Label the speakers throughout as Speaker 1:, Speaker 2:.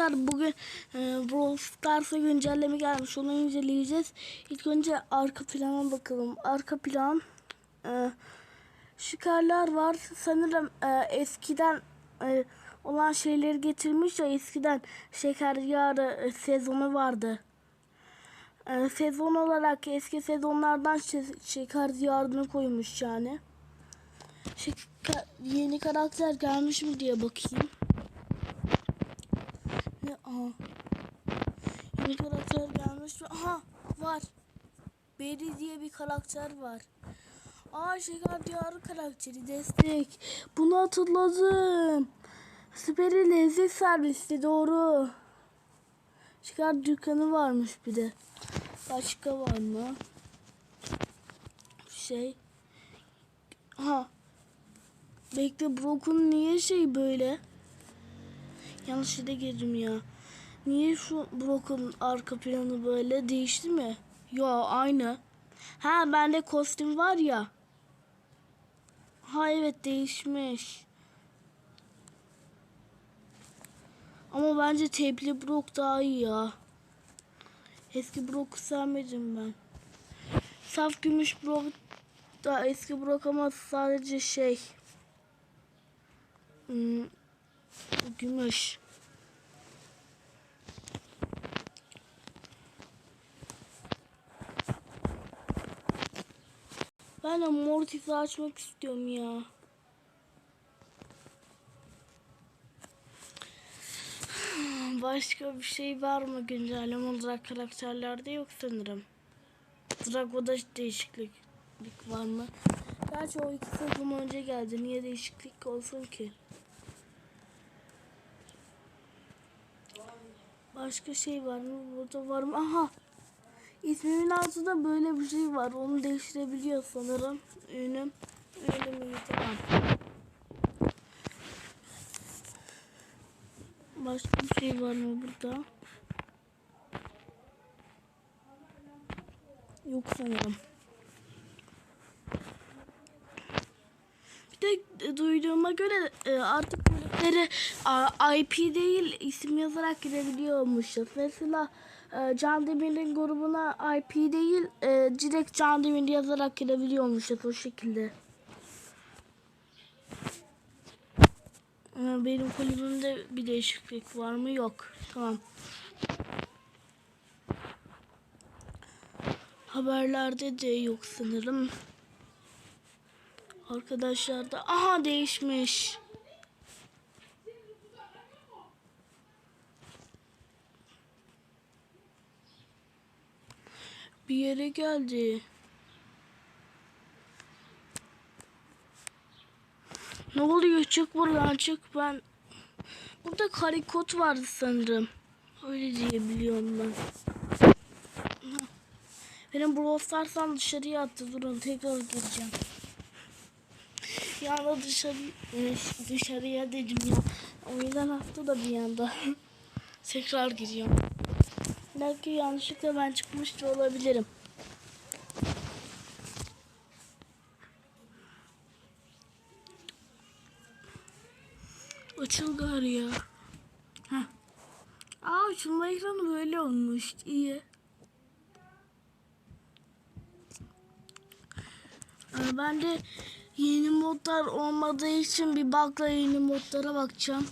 Speaker 1: Arkadaşlar bugün e, Brawl Stars'a güncelleme gelmiş. Onu inceleyeceğiz. İlk önce arka plana bakalım. Arka plan e, şikarlar var. Sanırım e, eskiden e, olan şeyleri getirmiş ya eskiden şeker yarı e, sezonu vardı. Sezon olarak eski sezonlardan şe- şeker diyarını koymuş yani. Şeker, yeni karakter gelmiş mi diye bakayım. Aha. Yeni karakter gelmiş mi? Aha var. Beri diye bir karakter var. Aa Şeker Diyarı karakteri destek. Bunu hatırladım. Süperi lezzet servisi doğru. Şeker dükkanı varmış bir de. Başka var mı? Şey. Ha. Bekle Brock'un niye şey böyle? Yanlış yere girdim ya. Niye şu Brock'un arka planı böyle değişti mi? Yo aynı. Ha bende kostüm var ya. Ha evet değişmiş. Ama bence tepli Brock daha iyi ya. Eski Brock'u sevmedim ben. Saf gümüş Brock da eski Brock ama sadece şey. Hmm, gümüş. Ben de Mortis'i açmak istiyorum ya. Başka bir şey var mı güncelleme olarak karakterlerde yok sanırım. Drago'da değişiklik var mı? Gerçi o iki sezon önce geldi. Niye değişiklik olsun ki? Başka şey var mı? Burada var mı? Aha! İsmimin altında böyle bir şey var. Onu değiştirebiliyor sanırım. Ünüm. Ünüm iyi. Başka bir şey var mı burada? Yok sanırım. Bir de duyduğuma göre e, artık kulüpleri a, IP değil isim yazarak girebiliyormuşuz. Mesela e, Can Demir'in grubuna IP değil e, direkt Can Demir yazarak girebiliyormuşuz o şekilde. E, Benim kulübümde bir değişiklik var mı? Yok. Tamam. Haberlerde de yok sanırım. Arkadaşlar da aha değişmiş. Bir yere geldi. Ne oluyor? Çık buradan çık ben. Burada karikot vardı sanırım. Öyle diye biliyorum ben. Benim Brawl Stars'tan dışarıya attı. Durun tekrar gireceğim. Bir anda dışarı, dışarıya dedim ya. O yüzden attı da bir anda. tekrar giriyorum. Belki yanlışlıkla ben çıkmış da olabilirim. Açıl gari ya. Heh. Aa açılma ekranı böyle olmuş. İyi. Ee, Ben de yeni modlar olmadığı için bir bakla yeni modlara bakacağım.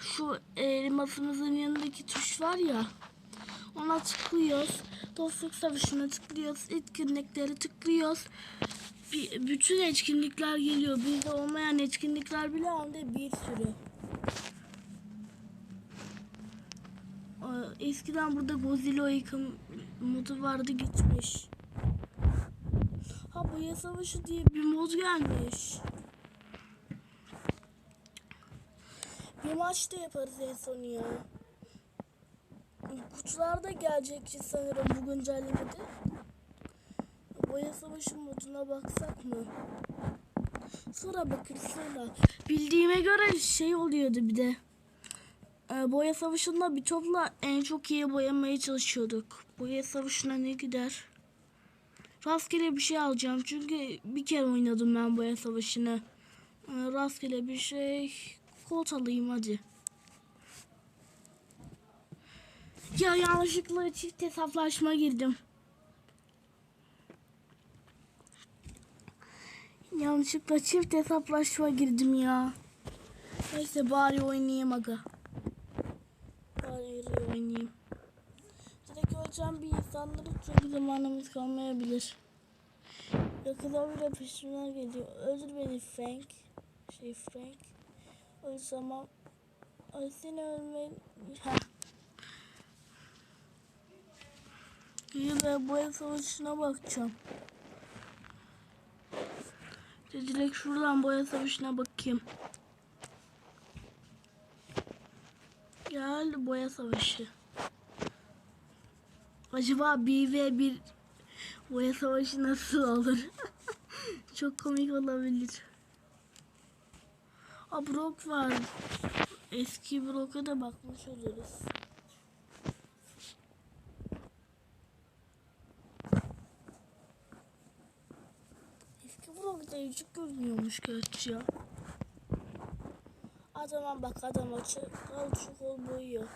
Speaker 1: Şu elmasımızın yanındaki tuş var ya. Ona tıklıyoruz. Dostluk savaşına tıklıyoruz. Etkinlikleri tıklıyoruz. Bir, bütün etkinlikler geliyor. Bizde olmayan etkinlikler bile de bir sürü. Ee, Eskiden burada Godzilla yıkım modu vardı gitmiş. Ha boya savaşı diye bir mod gelmiş. Bir maç da yaparız en son ya. Kutular da gelecekti sanırım bu güncellemede. Boya savaşı moduna baksak mı? Sonra bakırız sonra. Bildiğime göre şey oluyordu bir de. Ee, boya savaşında bir topla en çok iyi boyamaya çalışıyorduk. Boya savaşına ne gider? Rastgele bir şey alacağım çünkü bir kere oynadım ben boya savaşını. Ee, rastgele bir şey. Kolt alayım hadi. Ya yanlışlıkla çift hesaplaşma girdim. Yanlışlıkla çift hesaplaşma girdim ya. Neyse bari oynayayım aga. Bari oynayayım. Direkt öleceğim bir insanları çok zamanımız kalmayabilir. Yakında bile peşimden geliyor. Öldür beni Frank. Şey Frank. O zaman Ay seni ölme... Ha. İyi ben bu ev savaşına bakacağım. Direkt şuradan boya savaşına bakayım. Gel boya savaşı. Acaba 1v1 boya savaşı nasıl olur? Çok komik olabilir. Aa Brock var. Eski Brock'a da bakmış oluruz. Eski Da küçük görünüyormuş gerçi ya. Adama bak adam açık. Kal şu kol boyuyor.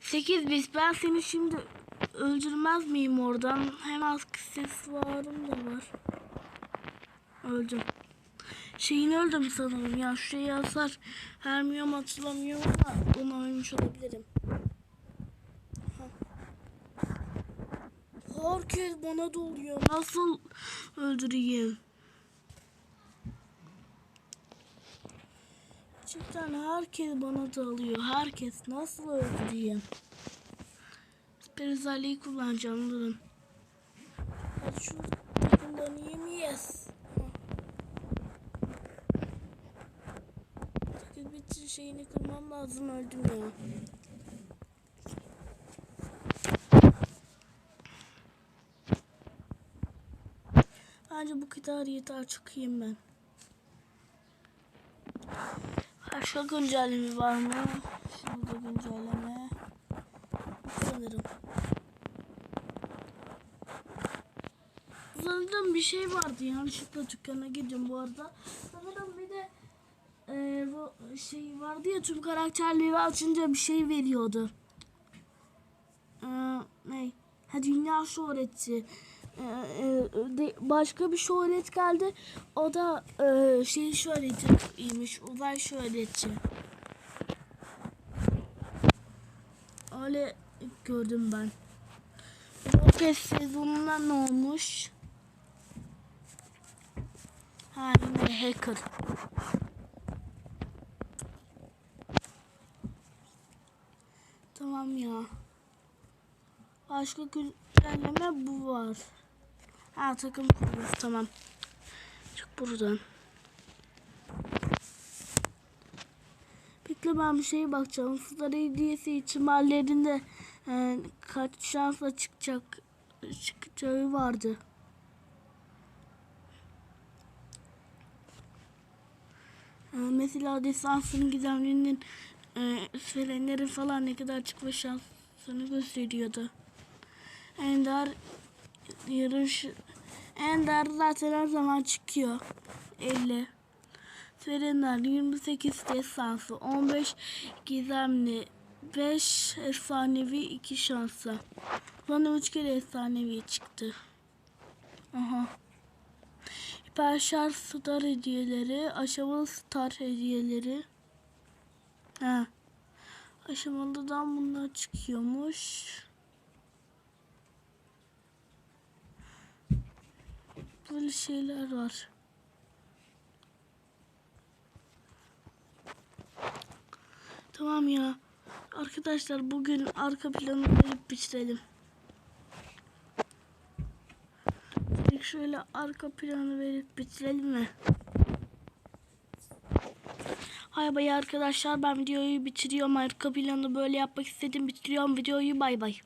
Speaker 1: 8 biz ben seni şimdi öldürmez miyim oradan? Hem aksesuarım da var. Öldüm. Şeyini öldüm sanırım ya. Şuraya yazar. Hermiyorum hatırlamıyorum ama onu ölmüş olabilirim. Herkes bana doluyor. Nasıl öldüreyim? Gerçekten herkes bana dalıyor. Herkes nasıl öldüreyim? Süper özelliği kullanacağım durun. Hadi şu takımdan iyi miyiz? Takım bitir şeyini kırmam lazım öldüm ya. Bence bu kadar yeter çıkayım ben. Başka güncelleme var mı? Şurada güncelleme. Sanırım. Sanırım bir şey vardı yanlışlıkla dükkana gidiyorum bu arada. Sanırım bir de e, bu şey vardı ya tüm karakterleri açınca bir şey veriyordu. Ee, ne? Ha dünya şöhreti. Ee, e, başka bir şöhret geldi. O da e, şey şöhretiymiş. Uzay şöhreti. Öyle gördüm ben. Rocket sezonunda ne olmuş? Ha yine hacker. Tamam ya. Başka güncelleme bu var. Ha takım kurmuş tamam. Çık buradan. Bekle ben bir şeye bakacağım. Star hediyesi ihtimallerinde e, kaç şansla çıkacak çıkacağı vardı. E, mesela desansın gizemlerinin e, söylenlerin falan ne kadar çıkma şansını gösteriyordu. Ender yarış Ender zaten her zaman çıkıyor. 50. Serenler 28 destansı 15 gizemli 5 efsanevi 2 şansa. Bana 3 kere efsanevi çıktı. Aha. Hiperşar star hediyeleri, aşamalı star hediyeleri. Ha. Aşamalıdan bunlar çıkıyormuş. Böyle şeyler var. Tamam ya. Arkadaşlar bugün arka planı verip bitirelim. Şöyle arka planı verip bitirelim mi? Hay bay arkadaşlar ben videoyu bitiriyorum. Arka planı böyle yapmak istedim. Bitiriyorum videoyu bay bay.